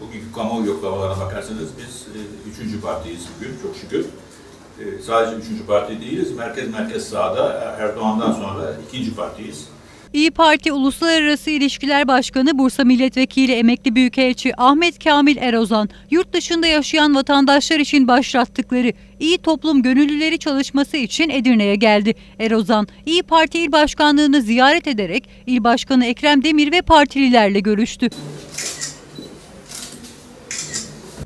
Bugünkü kamuoyu yoklamalarına bakarsanız biz e, üçüncü partiyiz bugün çok şükür. E, sadece üçüncü parti değiliz. Merkez merkez sağda Erdoğan'dan sonra ikinci partiyiz. İyi Parti Uluslararası İlişkiler Başkanı Bursa Milletvekili Emekli Büyükelçi Ahmet Kamil Erozan, yurt dışında yaşayan vatandaşlar için başlattıkları İyi Toplum Gönüllüleri çalışması için Edirne'ye geldi. Erozan, İyi Parti İl Başkanlığı'nı ziyaret ederek İl Başkanı Ekrem Demir ve partililerle görüştü.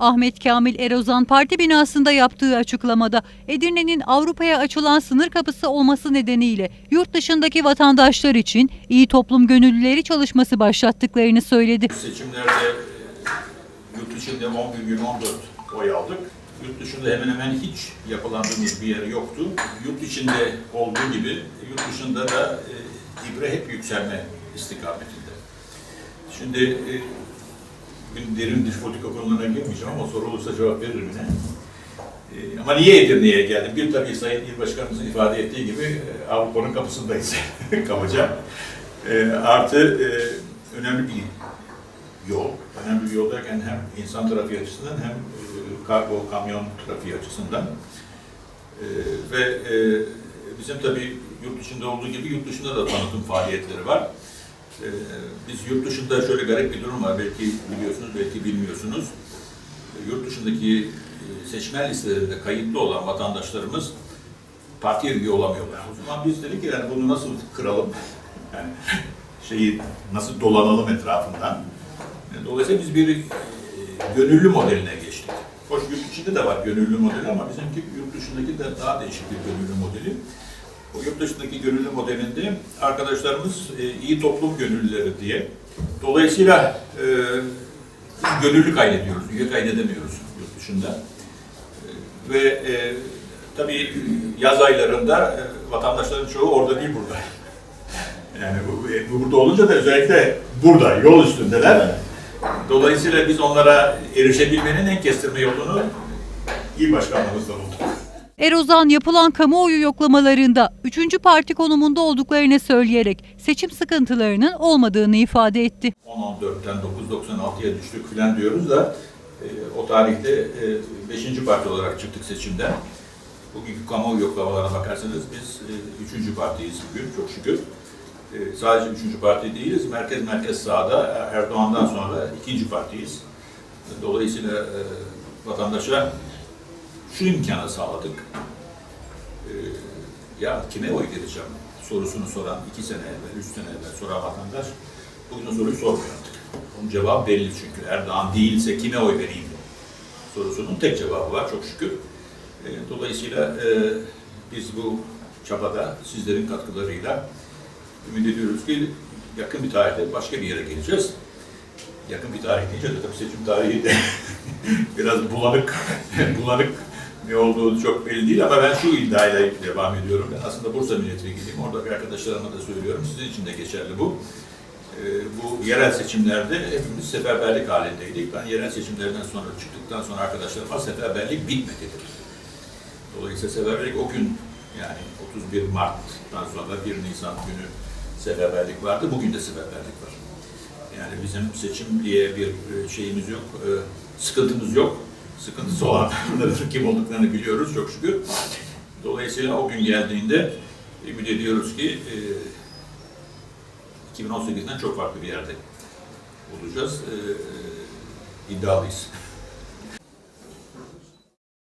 Ahmet Kamil Erozan parti binasında yaptığı açıklamada Edirne'nin Avrupa'ya açılan sınır kapısı olması nedeniyle yurt dışındaki vatandaşlar için iyi toplum gönüllüleri çalışması başlattıklarını söyledi. Seçimlerde e, yurt içinde 11.014 oy aldık. Yurt dışında hemen hemen hiç yapılandığımız bir yer yoktu. Yurt içinde olduğu gibi yurt dışında da e, ibre hep yükselme istikametinde. Şimdi e, bugün derin dış politika konularına girmeyeceğim ama soru olursa cevap veririm yine. E, ama niye Edirne'ye geldim? Bir tabii Sayın İl Başkanımızın ifade ettiği gibi e, Avrupa'nın kapısındayız kabaca. E, artı önemli bir yol. Önemli bir yol derken hem insan trafiği açısından hem e, kargo, kamyon trafiği açısından. E, ve e, bizim tabii yurt dışında olduğu gibi yurt dışında da tanıtım faaliyetleri var. E, biz yurt dışında şöyle garip bir durum var. Belki biliyorsunuz, belki bilmiyorsunuz. E, yurt dışındaki e, seçmen listelerinde kayıtlı olan vatandaşlarımız partiye üye olamıyorlar. O zaman biz dedik ki yani bunu nasıl kıralım? Yani şeyi nasıl dolanalım etrafından? Dolayısıyla biz bir e, gönüllü modeline geçtik. Hoş yurt içinde de var gönüllü modeli ama bizimki yurt dışındaki de daha değişik bir gönüllü modeli. O yurt dışındaki gönüllü modelinde arkadaşlarımız e, iyi toplum gönüllüleri diye. Dolayısıyla e, gönüllü kaydediyoruz, üye kaydedemiyoruz yurt dışında. E, ve e, tabii yaz aylarında e, vatandaşların çoğu orada değil burada. Yani bu, bu burada olunca da özellikle burada, yol üstündeler. Dolayısıyla biz onlara erişebilmenin en kestirme yolunu il başkanlığımızda bulduk. Erozan yapılan kamuoyu yoklamalarında 3. parti konumunda olduklarını söyleyerek seçim sıkıntılarının olmadığını ifade etti. 10-14'ten 9.96'ya düştük filan diyoruz da e, o tarihte 5. parti olarak çıktık seçimden. Bugünkü kamuoyu yoklamalarına bakarsanız biz 3. partiyiz bugün çok şükür. E, sadece 3. parti değiliz. Merkez merkez sağda Erdoğan'dan sonra ikinci partiyiz. Dolayısıyla e, vatandaşa şu imkanı sağladık. E, ya kime oy vereceğim sorusunu soran iki sene evvel, üç sene evvel soran vatandaş bugün o soruyu sormuyor artık. Onun cevabı belli çünkü. Erdoğan değilse kime oy vereyim sorusunun tek cevabı var çok şükür. E, Dolayısıyla e, biz bu çabada sizlerin katkılarıyla ümit ediyoruz ki yakın bir tarihte başka bir yere geleceğiz. Yakın bir tarih deyince de tabii seçim tarihi de biraz bulanık, bulanık ne olduğu çok belli değil ama ben şu iddiayla devam ediyorum. Ben aslında Bursa milletvekiliyim. Oradaki arkadaşlarıma da söylüyorum. Sizin için de geçerli bu. Ee, bu yerel seçimlerde hepimiz seferberlik halindeydik. Ben yerel seçimlerden sonra çıktıktan sonra arkadaşlarıma seferberlik bitmedi. Dolayısıyla seferberlik o gün yani 31 Mart'tan sonra 1 Nisan günü seferberlik vardı. Bugün de seferberlik var. Yani bizim seçim diye bir e, şeyimiz yok, e, sıkıntımız yok. Sıkıntısı olanların kim olduklarını biliyoruz çok şükür. Dolayısıyla o gün geldiğinde ümit ediyoruz ki e, 2018'den çok farklı bir yerde olacağız. E, iddialıyız.